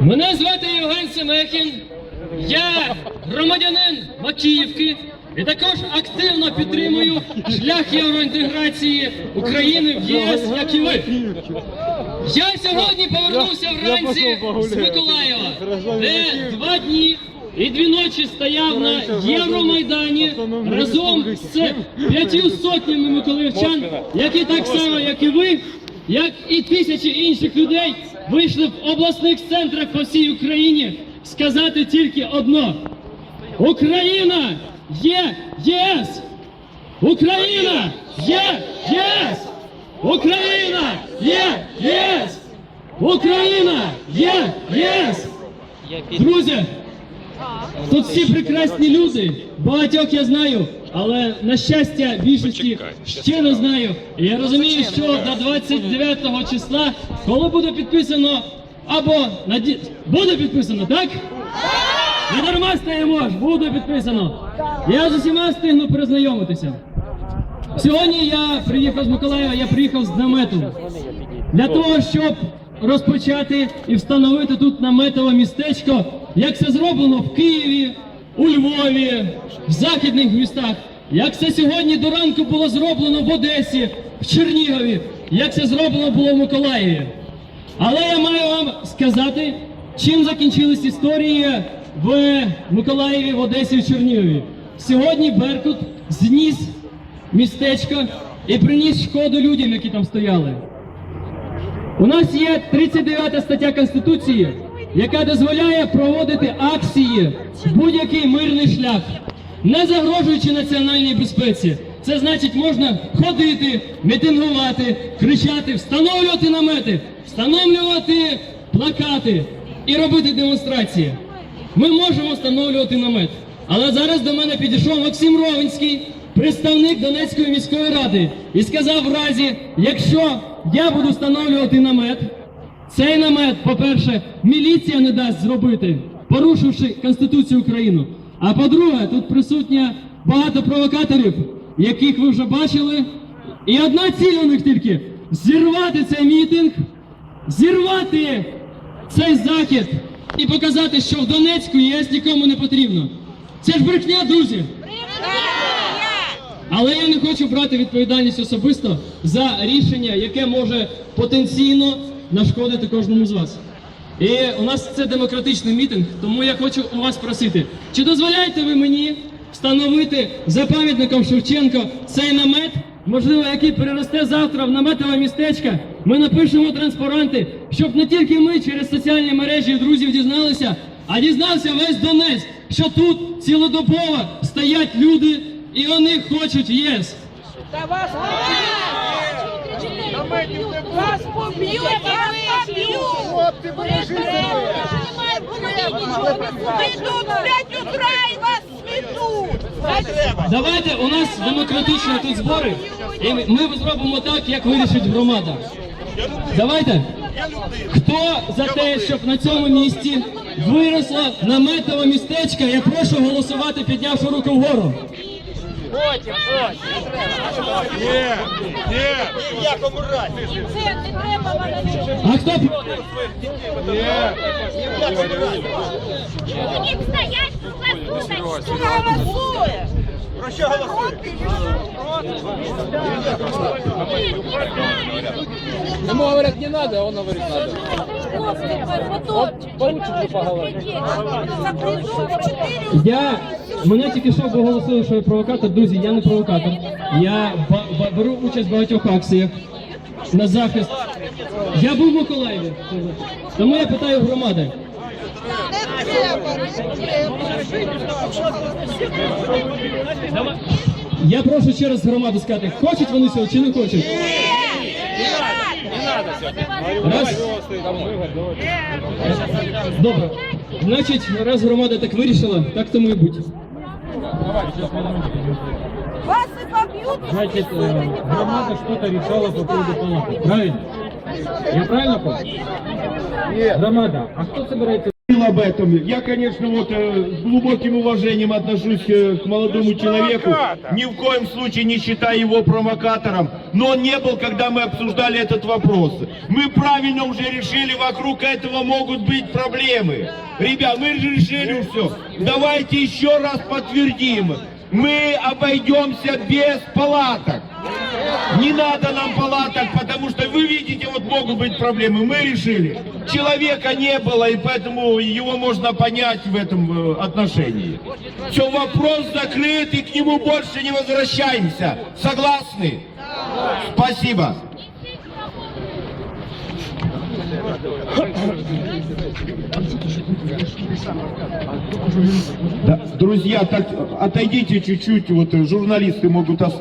Мене звати Євген Семехін. Я громадянин Макіївки і також активно підтримую шлях євроінтеграції України в єС, як і ви. Я сьогодні повернувся вранці з Миколаєва, де два дні і дві ночі стояв на Євромайдані разом з п'ятью сотнями миколаївчан, які так само, як і ви, як і тисячі інших людей, вийшли в обласних центрах по всій Україні сказати тільки одно: Україна є ЄС! Україна є ЄС! Україна є ЄС! Україна є єс! Друзі, тут всі прекрасні люди. Багатьох я знаю, але на щастя більшості ще не знаю. Я розумію, що до 29 числа, коли буде підписано, або наді... буде підписано, так? Не дарма стоїмо, ж, буде підписано. Я з усіма встигну перезнайомитися. Сьогодні я приїхав з Миколаєва, я приїхав з намету для того, щоб розпочати і встановити тут наметове містечко, як це зроблено в Києві, у Львові, в західних містах, як це сьогодні до ранку було зроблено в Одесі, в Чернігові, як це зроблено було в Миколаєві. Але я маю вам сказати, чим закінчились історії в Миколаєві, в Одесі, в Чернігові. Сьогодні Беркут зніс містечко і приніс шкоду людям, які там стояли. У нас є 39 стаття Конституції, яка дозволяє проводити акції в будь-який мирний шлях, не загрожуючи національній безпеці. Це значить, можна ходити, мітингувати, кричати, встановлювати намети, встановлювати плакати і робити демонстрації. Ми можемо встановлювати намет. Але зараз до мене підійшов Максим Ровенський, представник Донецької міської ради, і сказав в разі, якщо я буду встановлювати намет, цей намет, по-перше, міліція не дасть зробити, порушивши Конституцію України. А по-друге, тут присутня багато провокаторів, яких ви вже бачили. І одна ціль у них тільки зірвати цей мітинг, зірвати цей захід і показати, що в Донецьку ЄС нікому не потрібно. Це ж брехня, друзі. Але я не хочу брати відповідальність особисто за рішення, яке може потенційно нашкодити кожному з вас. І у нас це демократичний мітинг, тому я хочу у вас просити, чи дозволяєте ви мені встановити за пам'ятником Шевченко цей намет, можливо, який переросте завтра в наметове містечко. Ми напишемо транспаранти, щоб не тільки ми через соціальні мережі друзів дізналися, а дізнався весь Донець, що тут цілодобово стоять люди і вони хочуть ЄС. Вас поб'ють! Вас поб'ють! Вас поб'ють! Хлопці, бережіться Ви тут в 5 утра і вас! Давайте у нас демократичні тут збори, і ми- ми зробимо так, як вирішить громада. Давайте. Хто за те, щоб на цьому місці виросло наметове містечко, я прошу голосувати, піднявши руку вгору. Ні, ні. Якому разі? Це не треба мене. А хто проти? Будем стоять, послушать, Хто голосує? Про що голосуєте? Ему говорят не надо, а он говорит надо. Получится поговорить. Я мене тільки що оголосили, що я провокатор. Друзі, я не провокатор. Я беру участь в багатьох акціях на захист. Я був в Миколаєві. Тому я питаю громади. Я прошу ще раз громаду сказати, хочуть вони цього чи не хочуть? Раз. Добре. Значить, раз громада так вирішила, так тому і будь. Вас и побьют, Значит, э, громада что-то решала по поводу палаты, правильно? Я правильно понял? Нет. Громада, а кто собирается об этом. Я, конечно, вот э, с глубоким уважением отношусь э, к молодому человеку. Ни в коем случае не считаю его провокатором. Но он не был, когда мы обсуждали этот вопрос. Мы правильно уже решили, вокруг этого могут быть проблемы. Ребят, мы же решили все. Давайте еще раз подтвердим. Мы обойдемся без палаток. Не надо нам палаток, потому что вы видите, вот могут быть проблемы. Мы решили. Человека не было, и поэтому его можно понять в этом э, отношении. Все, вопрос закрыт, и к нему больше не возвращаемся. Согласны? Спасибо. Да, друзья, так отойдите чуть-чуть, вот э, журналисты могут остаться.